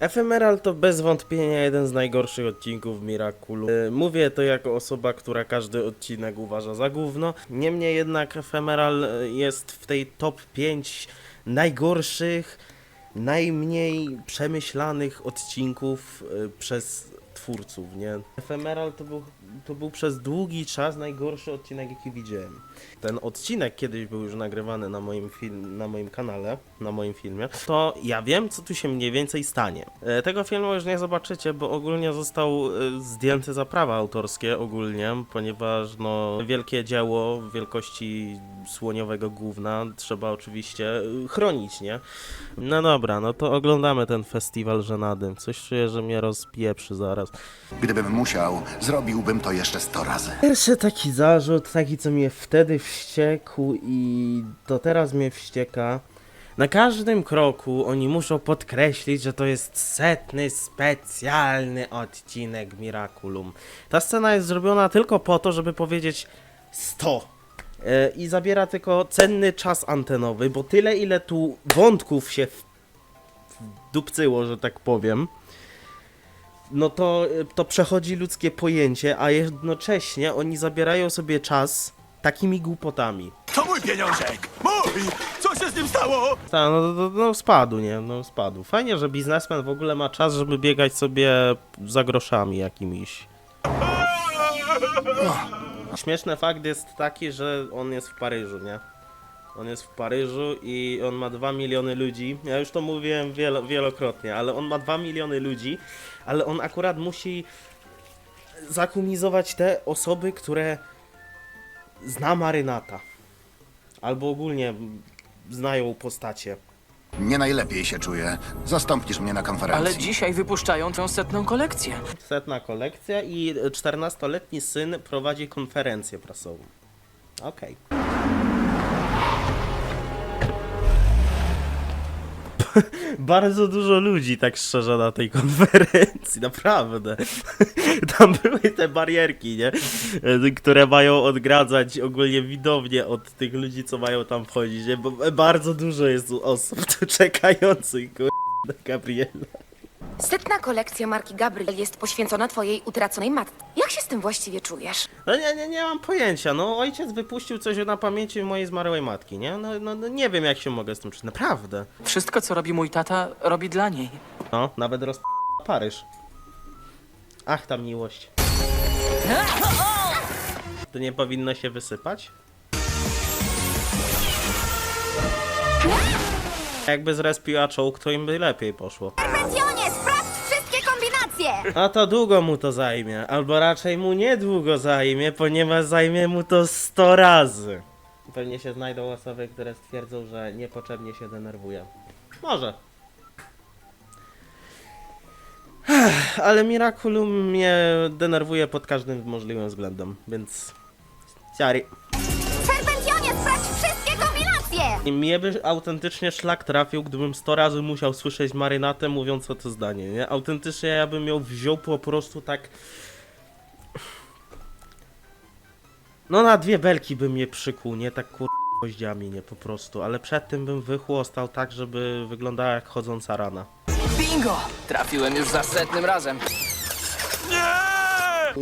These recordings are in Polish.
Ephemeral to bez wątpienia jeden z najgorszych odcinków Miraculu. E, Mówię to jako osoba, która każdy odcinek uważa za gówno. Niemniej jednak Ephemeral e, jest w tej top 5 najgorszych, najmniej przemyślanych odcinków e, przez twórców, nie? To był, to był przez długi czas najgorszy odcinek, jaki widziałem. Ten odcinek kiedyś był już nagrywany na moim, film, na moim kanale, na moim filmie, to ja wiem, co tu się mniej więcej stanie. E, Tego filmu już nie zobaczycie, bo ogólnie został e, zdjęty za prawa autorskie ogólnie, ponieważ no wielkie dzieło wielkości słoniowego gówna trzeba oczywiście e, chronić, nie? No dobra, no to oglądamy ten festiwal żenady. Coś czuję, że mnie rozpieprzy zaraz. Gdybym musiał, zrobiłbym to jeszcze sto razy. Pierwszy taki zarzut, taki co mnie wtedy wściekł i to teraz mnie wścieka. Na każdym kroku oni muszą podkreślić, że to jest setny, specjalny odcinek Miraculum. Ta scena jest zrobiona tylko po to, żeby powiedzieć 100. E, I zabiera tylko cenny czas antenowy, bo tyle ile tu wątków się w- wdupcyło, że tak powiem no to, to przechodzi ludzkie pojęcie, a jednocześnie oni zabierają sobie czas takimi głupotami. To mój pieniążek! Mój! Co się z nim stało? Ta, no, no, no spadł, nie? No spadł. Fajnie, że biznesmen w ogóle ma czas, żeby biegać sobie za groszami jakimiś. Śmieszny fakt jest taki, że on jest w Paryżu, nie? On jest w Paryżu i on ma 2 miliony ludzi. Ja już to mówiłem wielo, wielokrotnie, ale on ma 2 miliony ludzi, ale on akurat musi zakumizować te osoby, które zna marynata. Albo ogólnie znają postacie. Nie najlepiej się czuję. Zastąpisz mnie na konferencji. Ale dzisiaj wypuszczają tę setną kolekcję. Setna kolekcja i 14-letni syn prowadzi konferencję prasową. Okej. Bardzo dużo ludzi, tak szczerze, na tej konferencji, naprawdę. Tam były te barierki, nie? Które mają odgradzać ogólnie widownię od tych ludzi, co mają tam wchodzić, nie? Bo bardzo dużo jest osób tu czekających, kur... na Gabriela. Setna kolekcja marki Gabriel jest poświęcona twojej utraconej matce. Jak się z tym właściwie czujesz? No nie, nie, nie mam pojęcia. No ojciec wypuścił coś na pamięci mojej zmarłej matki, nie? No, no, no nie wiem jak się mogę z tym czuć. Naprawdę. Wszystko, co robi mój tata, robi dla niej. No, nawet roz... Paryż. Ach, ta miłość. To nie powinno się wysypać? Jakby zrespiła czołg, to im by lepiej poszło. Kombinacje! A to długo mu to zajmie, albo raczej mu niedługo zajmie, ponieważ zajmie mu to 100 razy. Pewnie się znajdą osoby, które stwierdzą, że niepotrzebnie się denerwuje. Może. Ale Miraculum mnie denerwuje pod każdym możliwym względem, więc... Ciary. I mnie by autentycznie szlak trafił, gdybym 100 razy musiał słyszeć marynatę mówiąc o to zdanie, nie? Autentycznie ja bym ją wziął po prostu tak... No na dwie belki bym je przykuł, nie? Tak kur... gwoździami, nie? Po prostu. Ale przed tym bym wychłostał tak, żeby wyglądała jak chodząca rana. Bingo! Trafiłem już za setnym razem.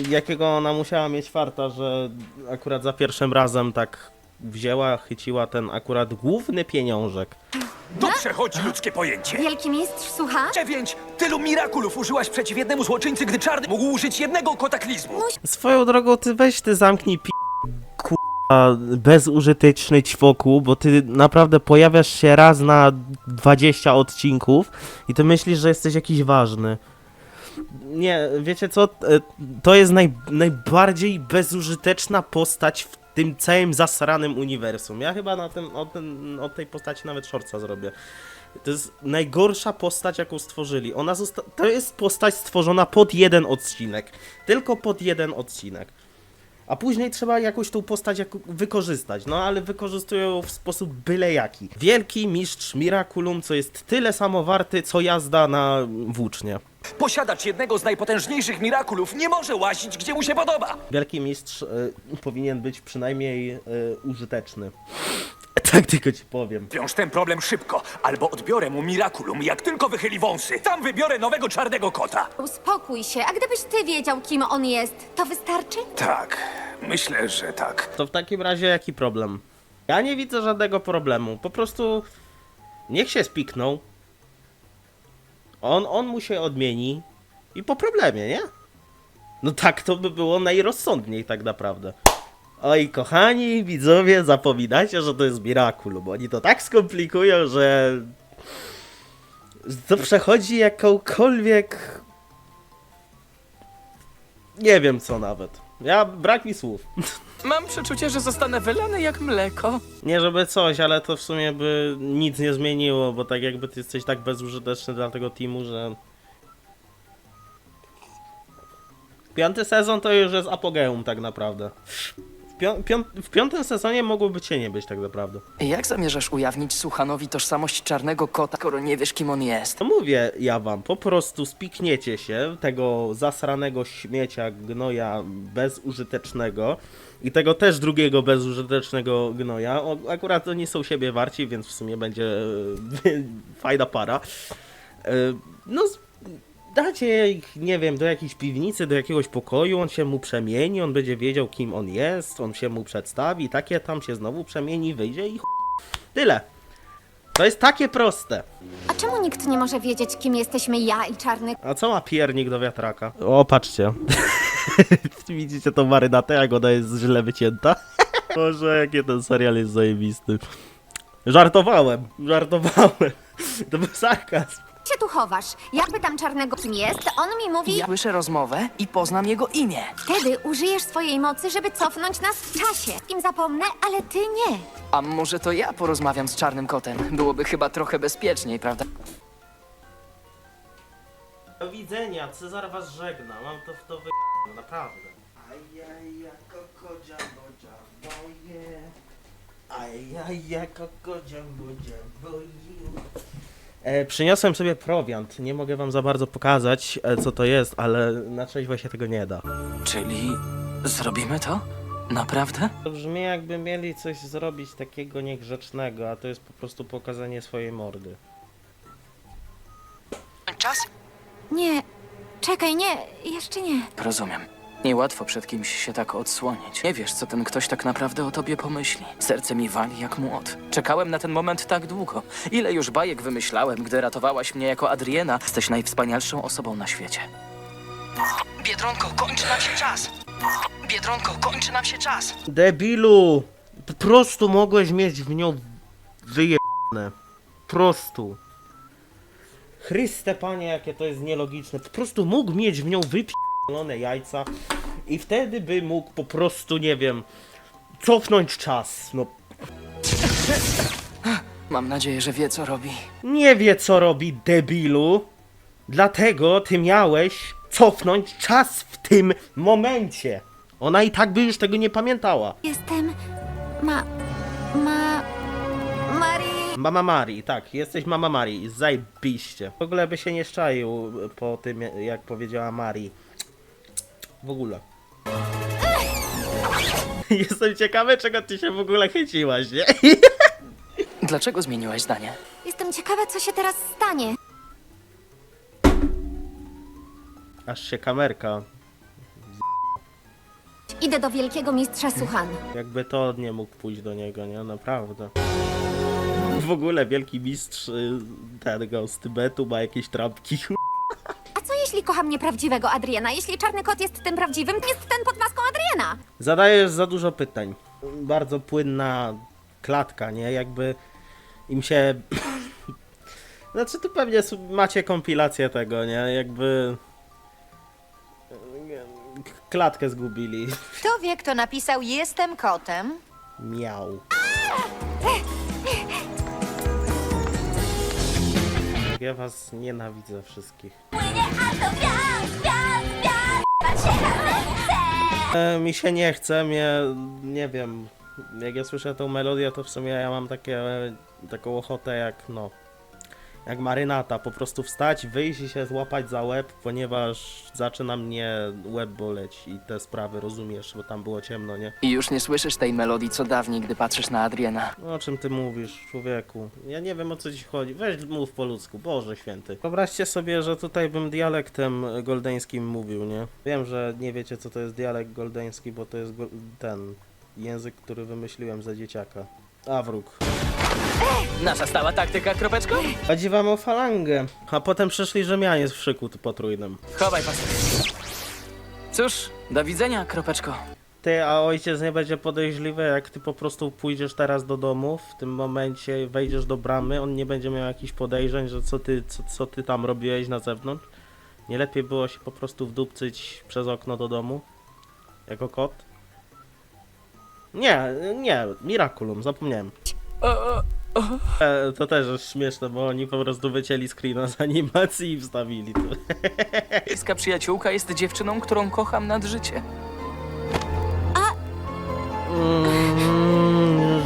Jakiego ona musiała mieć farta, że akurat za pierwszym razem tak wzięła, chyciła ten akurat główny pieniążek. To przechodzi ludzkie pojęcie. Wielki mistrz, słucha? Dziewięć! Tylu mirakulów użyłaś przeciw jednemu złoczyńcy, gdy czarny mógł użyć jednego kotaklizmu. Swoją drogą, ty weź ty zamknij pi... Kurwa, bezużyteczny ćwoku, bo ty naprawdę pojawiasz się raz na 20 odcinków i ty myślisz, że jesteś jakiś ważny. Nie, wiecie co? E, To jest naj, najbardziej bezużyteczna postać w tym całym zasranym uniwersum. Ja chyba na tym, o, tym, o tej postaci nawet shortsa zrobię. To jest najgorsza postać, jaką stworzyli. Ona to jest postać stworzona pod jeden odcinek. Tylko pod jeden odcinek. A później trzeba jakoś tą postać wykorzystać. No ale wykorzystują ją w sposób byle jaki. Wielki mistrz Miraculum, co jest tyle samo warty, co jazda na włócznie. Posiadacz jednego z najpotężniejszych mirakulów nie może łazić, gdzie mu się podoba. Wielki mistrz y, powinien być przynajmniej y, użyteczny. tak tylko ci powiem. Wiąż ten problem szybko, albo odbiorę mu Miraculum, jak tylko wychyli wąsy. Tam wybiorę nowego czarnego kota. Uspokój się, a gdybyś ty wiedział, kim on jest, to wystarczy? Tak, myślę, że tak. To w takim razie jaki problem? Ja nie widzę żadnego problemu. Po prostu niech się spikną. On, on mu się odmieni i po problemie, nie? No tak to by było najrozsądniej tak naprawdę. Oj, kochani widzowie, zapominacie, że to jest Miraculum. Oni to tak skomplikują, że to przechodzi jakąkolwiek... Nie wiem co nawet. Ja, brak mi słów. Mam przeczucie, że zostanę wylany jak mleko. Nie żeby coś, ale to w sumie by nic nie zmieniło, bo tak jakby ty jesteś tak bezużyteczny dla tego teamu, że... Piąty sezon to już jest apogeum tak naprawdę. W, pią pią w piątym sezonie mogłoby cię nie być tak naprawdę. Jak zamierzasz ujawnić Suchanowi tożsamość czarnego kota, skoro nie wiesz, kim on jest? To mówię ja wam, po prostu spikniecie się tego zasranego śmiecia, gnoja bezużytecznego i tego też drugiego bezużytecznego gnoja. O, akurat oni są siebie warci, więc w sumie będzie e, fajna para. E, No, dacie ich, nie wiem, do jakiejś piwnicy, do jakiegoś pokoju, on się mu przemieni, on będzie wiedział, kim on jest, on się mu przedstawi, takie tam się znowu przemieni, wyjdzie i ch... Tyle. To jest takie proste. A czemu nikt nie może wiedzieć, kim jesteśmy ja i czarny A co ma piernik do wiatraka? O, patrzcie. Widzicie tą marynatę, jak ona jest źle wycięta? Boże, jaki ten serial jest zajebisty. Żartowałem, żartowałem. To był sarkazm. się tu chowasz? Ja pytam czarnego, kim jest, on mi mówi... Ja słyszę rozmowę i poznam jego imię. Wtedy użyjesz swojej mocy, żeby cofnąć nas w czasie. Kim zapomnę, ale ty nie. A może to ja porozmawiam z czarnym kotem? Byłoby chyba trochę bezpieczniej, prawda? Do widzenia, Cezar was żegna, mam to w to wy... naprawdę. Ajaja. E, przyniosłem sobie prowiant. Nie mogę wam za bardzo pokazać, e, co to jest, ale na trzeźwo się tego nie da. Czyli zrobimy to? Naprawdę? To brzmi jakby mieli coś zrobić takiego niegrzecznego, a to jest po prostu pokazanie swojej mordy. Czas? Nie, czekaj, nie, jeszcze nie. Rozumiem. Niełatwo przed kimś się tak odsłonić. Nie wiesz, co ten ktoś tak naprawdę o tobie pomyśli. Serce mi wali jak młot. Czekałem na ten moment tak długo. Ile już bajek wymyślałem, gdy ratowałaś mnie jako Adriena. Jesteś najwspanialszą osobą na świecie. Biedronko, kończy nam się czas! Biedronko, kończy nam się czas! Debilu! Po prostu mogłeś mieć w nią wyjebane. Po prostu. Chryste panie, jakie to jest nielogiczne. Po prostu mógł mieć w nią wypierdolone jajca i wtedy by mógł po prostu, nie wiem, cofnąć czas. No, Mam nadzieję, że wie, co robi. nie wie co robi debilu. Dlatego ty miałeś cofnąć czas w tym momencie. Ona i tak by już tego nie pamiętała. Jestem... ma... ma... Marii... Mama Mari, tak, jesteś Mama Mari, zajebiście. W ogóle by się nie szczaił po tym, jak powiedziała Mari. W ogóle. Jestem ciekawy, czego ty się w ogóle chyciłaś, nie? Dlaczego zmieniłaś zdanie? Jestem ciekawa, co się teraz stanie. Aż się kamerka, Idę do wielkiego mistrza Suchan. jakby to nie mógł pójść do niego, nie? Naprawdę. W ogóle wielki mistrz y, tego z Tybetu ma jakieś trampki. A co jeśli kocham nieprawdziwego Adriana? Jeśli czarny kot jest tym prawdziwym, jest ten pod maską Adriana? Zadajesz za dużo pytań. Bardzo płynna klatka, nie? Jakby im się. Znaczy, tu pewnie macie kompilację tego, nie? Jakby. Klatkę zgubili. Kto wie, kto napisał Jestem kotem? Miał. Ja was nienawidzę wszystkich. E, mi się nie chce, mnie, nie wiem, jak ja słyszę tą melodię, to w sumie ja mam takie, taką ochotę jak, no, jak marynata, po prostu wstać, wyjść i się złapać za łeb, ponieważ zaczyna mnie łeb boleć i te sprawy, rozumiesz, bo tam było ciemno, nie? I już nie słyszysz tej melodii co dawniej, gdy patrzysz na Adriana. No, o czym ty mówisz, człowieku? Ja nie wiem o co ci chodzi. Weź mów po ludzku, Boże święty. Wyobraźcie sobie, że tutaj bym dialektem goldeńskim mówił, nie? Wiem, że nie wiecie co to jest dialekt goldeński, bo to jest go- ten język, który wymyśliłem za dzieciaka. A wróg. Nasza stała taktyka, kropeczko? Chodzi wam o falangę. A potem przyszli Rzymianie z szyku potrójnym. Chowaj pasek. Cóż, do widzenia, kropeczko. Ty, a ojciec nie będzie podejrzliwy, jak ty po prostu pójdziesz teraz do domu, w tym momencie wejdziesz do bramy, on nie będzie miał jakichś podejrzeń, że co ty, co, co ty tam robiłeś na zewnątrz? Nie lepiej było się po prostu wdupcyć przez okno do domu? Jako kot? Nie, nie, Miraculum, zapomniałem. E, to też jest śmieszne, bo oni po prostu wycięli screena z animacji i wstawili to. Bliska przyjaciółka jest dziewczyną, którą kocham nad życie. Mm,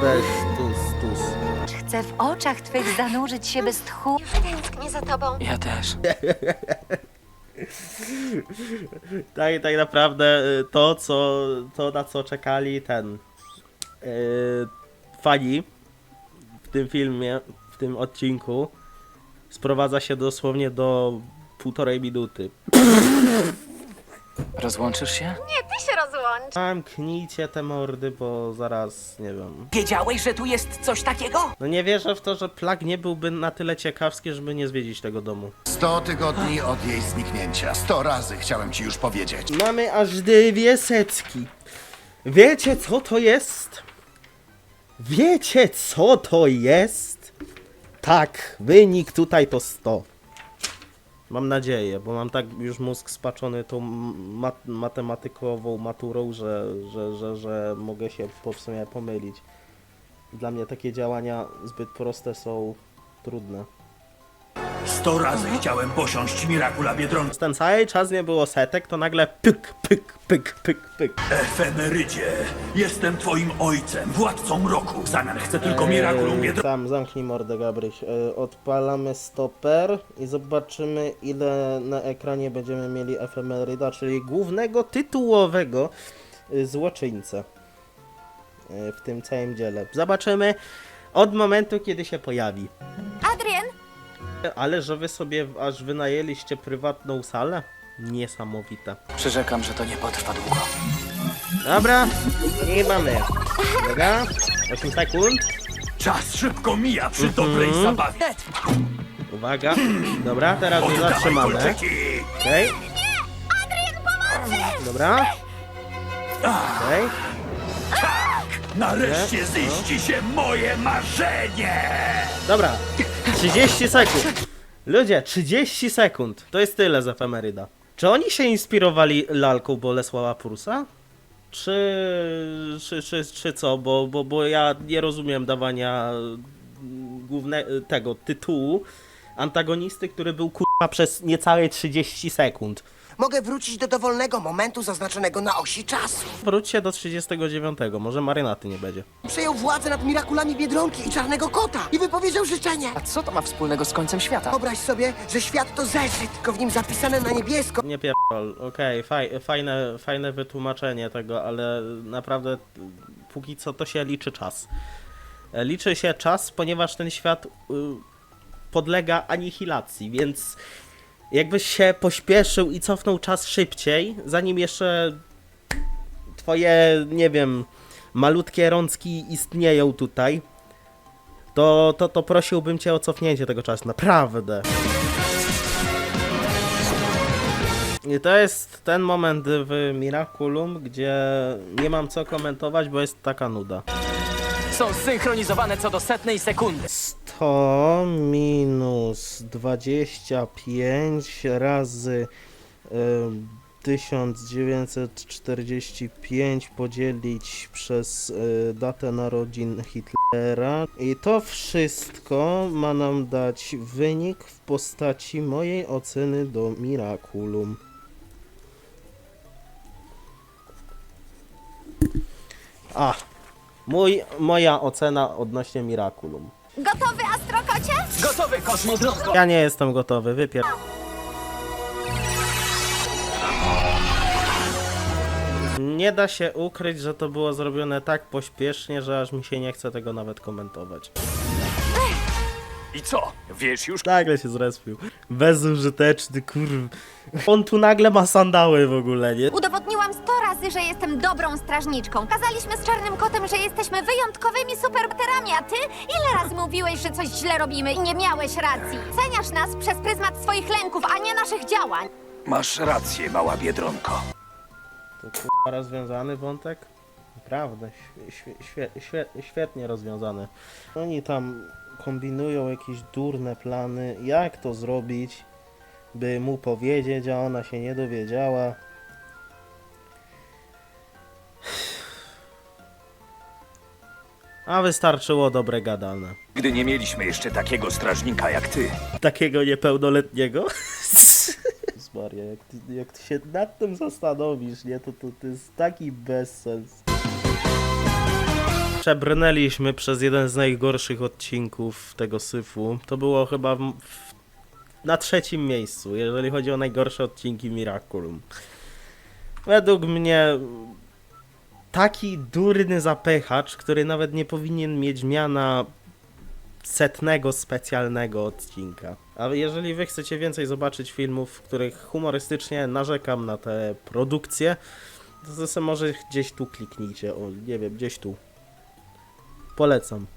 Weź, tus, tus. Chcę w oczach twych zanurzyć się bez tchu. Tęsknię za tobą. Ja też. Tak, tak naprawdę y, to, co, to na co czekali ten yy, fani w tym filmie, w tym odcinku, sprowadza się dosłownie do półtorej minuty. Rozłączysz się? Nie, ty się rozłącz. Zamknijcie te mordy, bo zaraz, nie wiem. Wiedziałeś, że tu jest coś takiego? No nie wierzę w to, że Plag nie byłby na tyle ciekawski, żeby nie zwiedzić tego domu. Sto tygodni od jej zniknięcia. Sto razy chciałem ci już powiedzieć. Mamy aż dwie setki. Wiecie co to jest? Wiecie co to jest? Tak, wynik tutaj to 100. Mam nadzieję, bo mam tak już mózg spaczony tą mat matematykową maturą, że, że, że, że mogę się po w sumie pomylić. Dla mnie takie działania zbyt proste są trudne. Sto razy chciałem posiąść Mirakula Biedronki. Ten cały czas nie było setek, to nagle pyk, pyk, pyk, pyk, pyk. Efemerydzie, jestem twoim ojcem, władcą mroku. W zamian chcę tylko Mirakulum Biedronki. Sam zamknij mordę, Gabryś. E, Odpalamy stoper i zobaczymy, ile na ekranie będziemy mieli efemeryda, czyli głównego tytułowego y, złoczyńcę y, w tym całym dziele. Zobaczymy od momentu, kiedy się pojawi. Ale że wy sobie aż wynajęliście prywatną salę? Niesamowite. Przyrzekam, że to nie potrwa długo. Dobra, nie mamy. Dobra, 8 sekund. Czas szybko mija przy dobrej zabawie. Uwaga. Dobra, teraz Oddawaj zatrzymamy. kolczyki. Okej. Dobra. Okej. Nareszcie ziści się moje marzenie. Dobra. 30 sekund. Ludzie, 30 sekund. To jest tyle z efemeryda. Czy oni się inspirowali lalką Bolesława Prusa? Czy, czy, czy, czy co? Bo, bo, bo ja nie rozumiem dawania mm, główne, tego tytułu antagonisty, który był kurwa przez niecałe 30 sekund. Mogę wrócić do dowolnego momentu zaznaczonego na osi czasu. Wróćcie do 39, może marynaty nie będzie. Przejął władzę nad mirakulami Biedronki i Czarnego Kota i wypowiedział życzenie. A co to ma wspólnego z końcem świata? Wyobraź sobie, że świat to zeszyt, tylko w nim zapisane na niebiesko. Nie pierdol, okej, faj, fajne, fajne wytłumaczenie tego, ale naprawdę y, póki co to się liczy czas. E, Liczy się czas, ponieważ ten świat y, podlega anihilacji, więc jakbyś się pośpieszył i cofnął czas szybciej, zanim jeszcze twoje, nie wiem, malutkie rączki istnieją tutaj, to, to, to prosiłbym cię o cofnięcie tego czasu, naprawdę. I to jest ten moment w Miraculum, gdzie nie mam co komentować, bo jest taka nuda. Są zsynchronizowane co do setnej sekundy. 100 minus 25 razy y, 1945 podzielić przez y, datę narodzin Hitlera i to wszystko ma nam dać wynik w postaci mojej oceny do Miraculum. A, mój, moja ocena odnośnie Miraculum. Gotowy, Astrokocie? Gotowy, kosmodrówko! Ja nie jestem gotowy, wypier... Nie da się ukryć, że to było zrobione tak pośpiesznie, że aż mi się nie chce tego nawet komentować. I co? Wiesz już? Nagle się zrespił. Bezużyteczny, kurw. On tu nagle ma sandały w ogóle, nie? Udowodniłam 100 że jestem dobrą strażniczką. Kazaliśmy z Czarnym Kotem, że jesteśmy wyjątkowymi superbohaterami, a ty ile razy mówiłeś, że coś źle robimy i nie miałeś racji? Ceniasz nas przez pryzmat swoich lęków, a nie naszych działań. Masz rację, mała biedronko. To k***a rozwiązany wątek? Naprawdę, świetnie rozwiązany. Oni tam kombinują jakieś durne plany, jak to zrobić, by mu powiedzieć, a ona się nie dowiedziała. A wystarczyło dobre gadane. Gdy nie mieliśmy jeszcze takiego strażnika jak ty. Takiego niepełnoletniego? Maria, jak ty, jak ty się nad tym zastanowisz, nie, to, to, to jest taki bezsens. Przebrnęliśmy przez jeden z najgorszych odcinków tego syfu. To było chyba w, w, na trzecim miejscu, jeżeli chodzi o najgorsze odcinki Miraculum. Według mnie taki durny zapychacz, który nawet nie powinien mieć miana setnego specjalnego odcinka. A jeżeli wy chcecie więcej zobaczyć filmów, w których humorystycznie narzekam na te produkcje, to sobie może gdzieś tu kliknijcie, o nie wiem, gdzieś tu. Polecam.